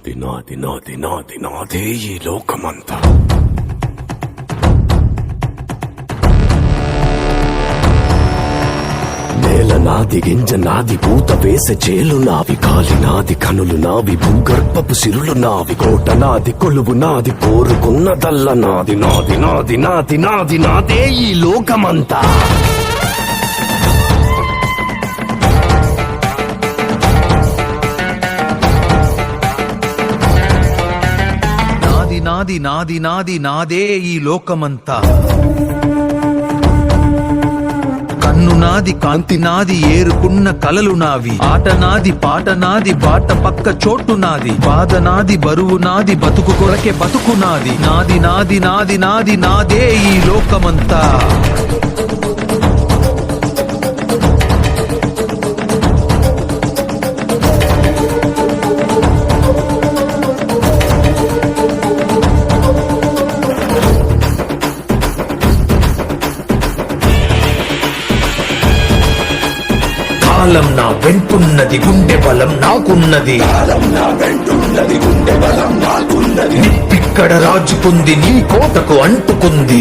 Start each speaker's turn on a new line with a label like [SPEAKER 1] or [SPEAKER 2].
[SPEAKER 1] నాది నాది నాది నాది నాదే ఈ లోకమంతా నేల నాది గింజ నాది పూత వేసే చేలు నావి కాలి నాది కనులు నావి భూగర్భపు సిరులు నావి కోట నాది కొలువు నాది కోరుకున్నదల్ల నాది నాది నాది నాది నాది నాదే ఈ లోకమంతా.
[SPEAKER 2] నాది నాది నాది నాది నాదే ఈ లోకమంతా. కన్ను నాది కాంతి నాది ఏరుకున్న కలలు నావి. ఆట నాది పాట నాది బాట పక్క చోటు నాది. బాధ నాది బరువు నాది బతుకు కొరకే బతుకు నాది. నాది నాది నాది నాది నాదే ఈ లోకమంతా. కాలం నా వెంటున్నది గుండె బలం నాకున్నది. నిప్పిక్కడ రాజుకుంది నీ కోటకు అంటుకుంది.